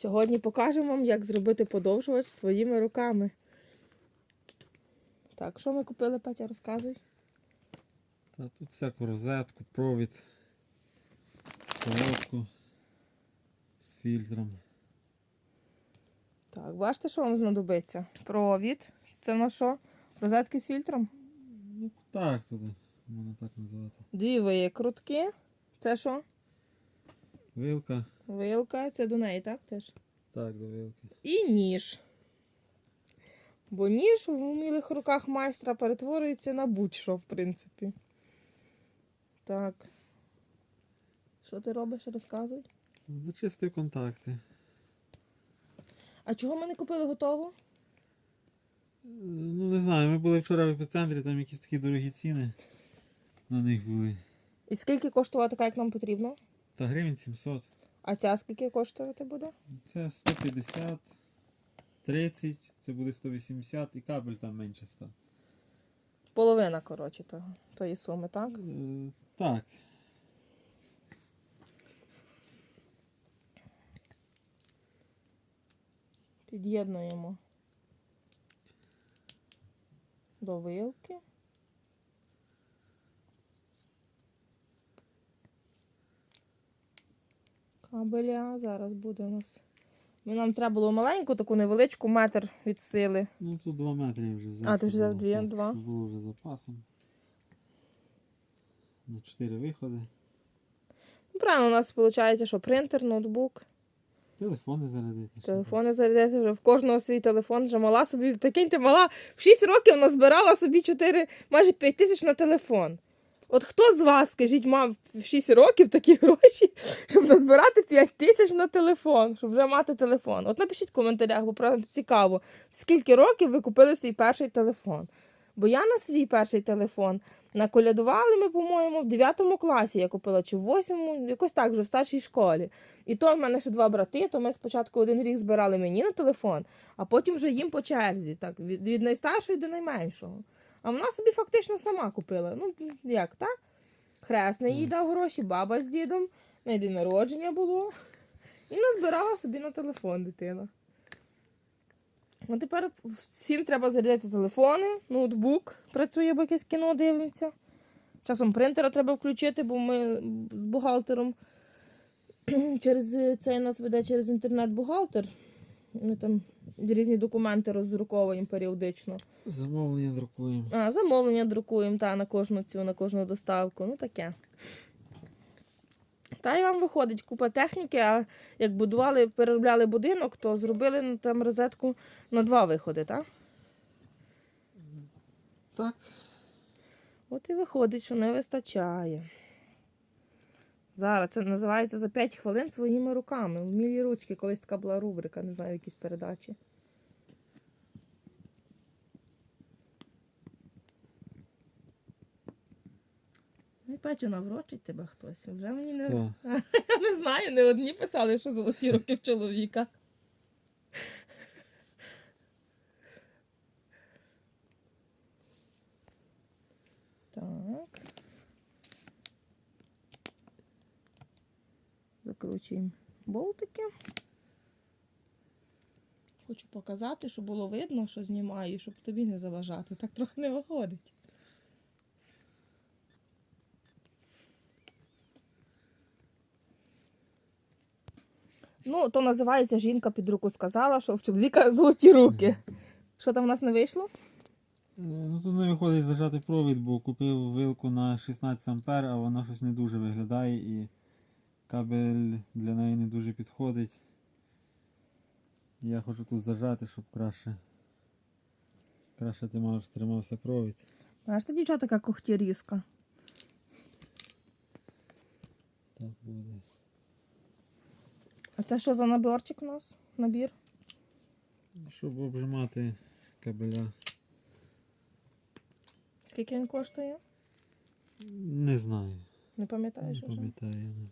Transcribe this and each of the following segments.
Сьогодні покажемо вам, як зробити подовжувач своїми руками. Так, що ми купили, Петя, розказуй. Та тут всяку розетку, провід, колодку з фільтром. Так, бачите, що вам знадобиться? Провід. Це на що? Розетки з фільтром. Ну так туди, можна так називати. Дві викрутки. Це що? Вилка. Вилка. Це до неї, так? Теж. Так, до вилки. І ніж. Бо ніж в умілих руках майстра перетворюється на будь-що, в принципі. Так. Що ти робиш? Розказуй. Зачистив контакти. А чого ми не купили готову? Ну не знаю, ми були вчора в епіцентрі, там якісь такі дорогі ціни на них були. І скільки коштувала така, як нам потрібно? Та гривень 700. А ця скільки коштувати буде? Це 150, 30, це буде 180 і кабель там менше 100. Половина, коротше, того, тої суми, так? Е, Так. Під'єднуємо до вилки. Кабеля зараз буде у нас. Нам треба було маленьку, таку невеличку метр від сили. Ну тут 2 метри вже взяв. А, ти вже взяв дві, так, два. щоб Було вже запасом. На 4 виходи. Ну, правильно, у нас виходить, що принтер, ноутбук, Телефони зарядити. телефони зарядити вже в кожного свій телефон. Вже мала собі, прикиньте, мала в 6 років назбирала собі 4, майже 5 тисяч на телефон. От хто з вас, скажіть, мав в 6 років такі гроші, щоб назбирати 5 тисяч на телефон, щоб вже мати телефон? От напишіть в коментарях, бо правда цікаво, скільки років ви купили свій перший телефон. Бо я на свій перший телефон наколядували ми, по-моєму, в 9 класі я купила, чи в 8, якось так вже в старшій школі. І то в мене ще два брати, то ми спочатку один рік збирали мені на телефон, а потім вже їм по черзі, так, від, найстаршої до найменшого. А вона собі фактично сама купила. Ну, як, так? Хресний їй дав гроші, баба з дідом, на день народження було. І назбирала собі на телефон дитина. Ну, тепер всім треба зарядити телефони, ноутбук працює, бо якесь кіно дивиться. Часом принтера треба включити, бо ми з бухгалтером через цей нас веде через інтернет-бухгалтер. Ми там різні документи роздруковуємо періодично. Замовлення друкуємо. А, замовлення друкуємо та, на кожну цю, на кожну доставку. Ну таке. Та й вам виходить купа техніки, а як будували, переробляли будинок, то зробили там розетку на два виходи, так? Так. От і виходить, що не вистачає. Зараз це називається за 5 хвилин своїми руками. Вмілі ручки, колись така була рубрика, не знаю, в якійсь передачі. Ну, Петю, наврочить тебе хтось. Вже мені не. Я не знаю, не одні писали, що золоті руки в чоловіка. Так. Закручуємо болтики. Хочу показати, щоб було видно, що знімаю, щоб тобі не заважати. Так трохи не виходить. Ну, то називається жінка під руку сказала, що в чоловіка золоті руки. Що там в нас не вийшло? Е, Ну тут не виходить зажати провід, бо купив вилку на 16 ампер, а вона щось не дуже виглядає і кабель для неї не дуже підходить. Я хочу тут зажати, щоб краще. Краще тримав, тримався провід. Знаєш, та дівчата така когтірізка. Так буде. А це що за наборчик у нас? Набір? Щоб обжимати кабеля. Скільки він коштує? Не знаю. Не Не пам'ятаєш? вже? пам'ятаю. не-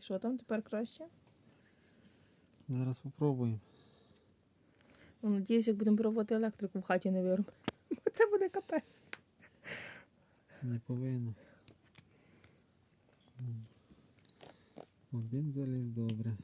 Що там тепер краще? Зараз попробуємо. Ну, надіюсь, як будемо пробувати електрику в хаті не виробимо. Це буде капець. Не повинно. Один заліз добре.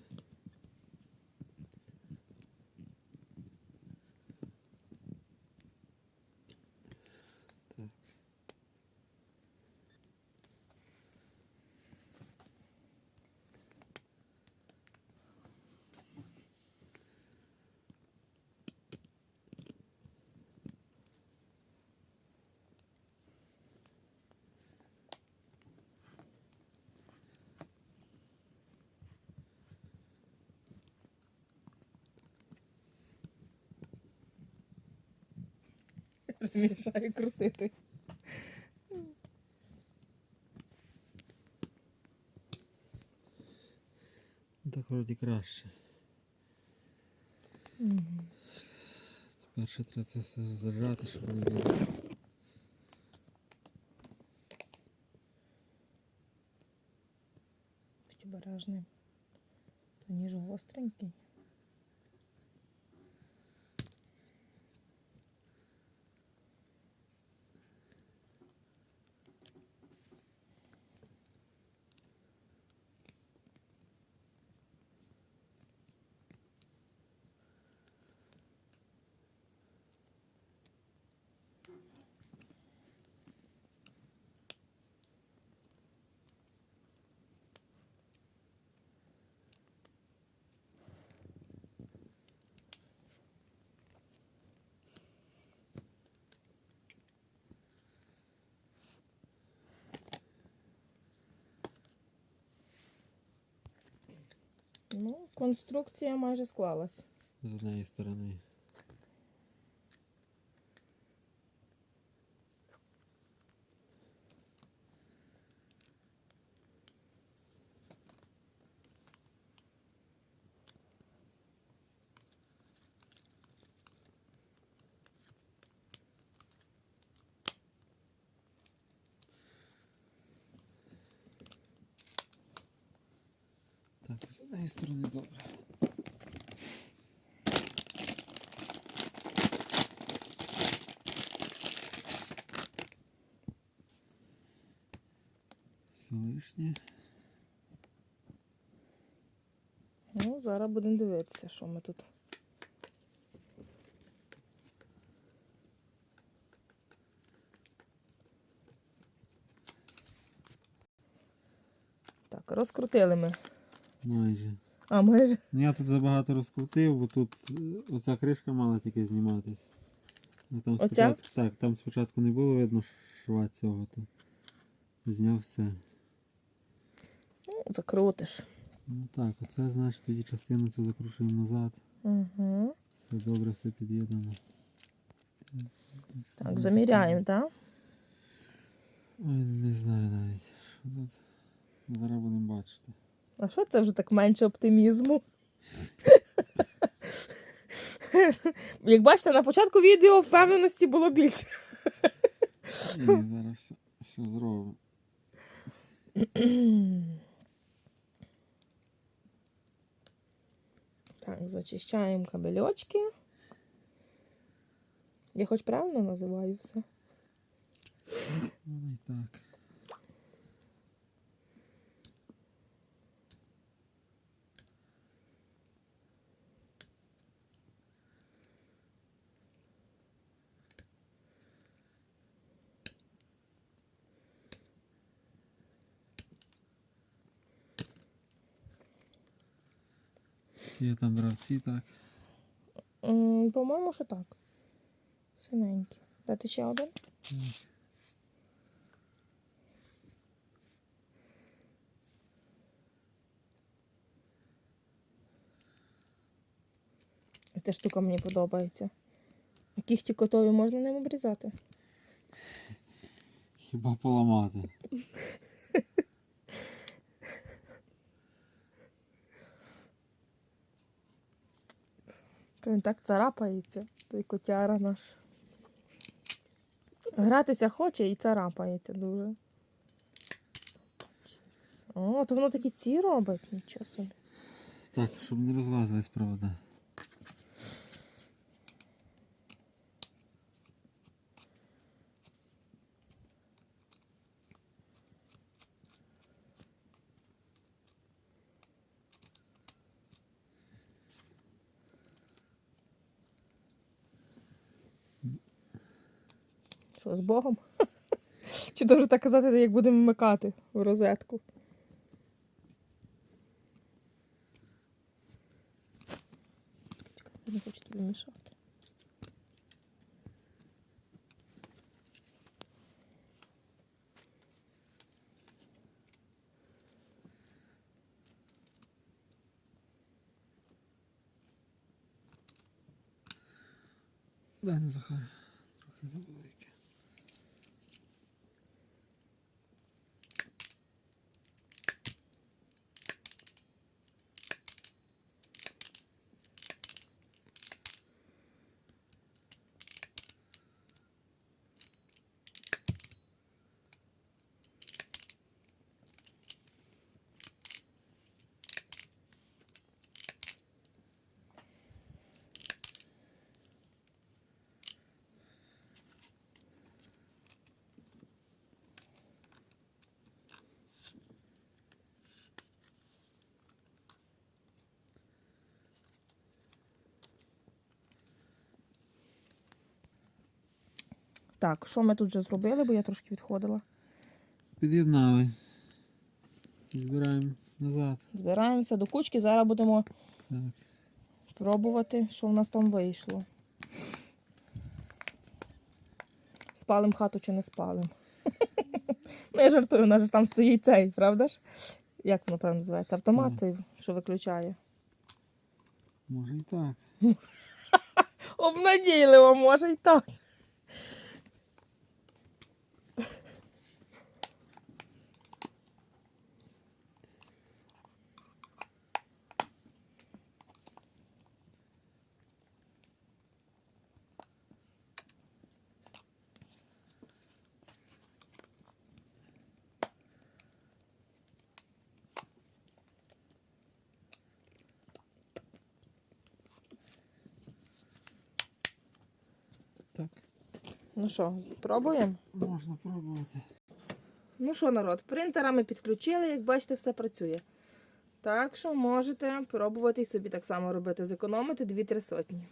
Мішає крутити. Так вроді краще. Тепер ще треба це все зажати, щоб не було. Будь обережний. То ніж гостренький. Ну, конструкція майже склалась. З однієї сторони. Так, з однієї сторони добре. Все лишнє. Ну, зараз будемо дивитися, що ми тут. Так, розкрутили ми. Майже. А майже. Ну я тут забагато розкрутив, бо тут е, оця кришка мала тільки зніматись. А там Оця? спочатку, так, там спочатку не було видно шва цього, то зняв все. Ну, закрутиш. Ну так, оце значить тоді частину цю закручуємо назад. Угу. Все добре, все під'єднано. Так, заміряємо, так? Ой, не знаю навіть. Що тут? Зараз будемо бачити. А що це вже так менше оптимізму? Як бачите, на початку відео впевненості було більше. І зараз все, все зробимо. Так, зачищаємо кабельочки. Я хоч правильно називаю все. Ну і так. Є там бравці, так. По-моєму, що так. Синенькі. Дати ще один? Так. Ця штука мені подобається. А кіхті котові можна ним обрізати? Хіба поламати? То він так царапається, той котяра наш. Гратися хоче і царапається дуже. О, то воно такі ці робить, нічого собі. Так, щоб не розлазились провода. Що, з Богом? Чи дуже так казати, як будемо вмикати в розетку? Не хочу тобі мішати. Дай не Захар. Трохи завелике. Так, що ми тут вже зробили, бо я трошки відходила. Під'єднали. Збираємо назад. Збираємося до кучки, зараз будемо Так. пробувати, що в нас там вийшло. Спалим хату чи не спалим. Ну, я жартую, у нас же там стоїть цей, правда ж? Як воно правильно називається? Автомат, той, що виключає. Може і так. Обнадійливо, може і. Так. Ну що, пробуємо? Можна пробувати. Ну що, народ, принтера ми підключили, як бачите, все працює. Так що можете пробувати і собі так само робити, зекономити 2-3 сотні.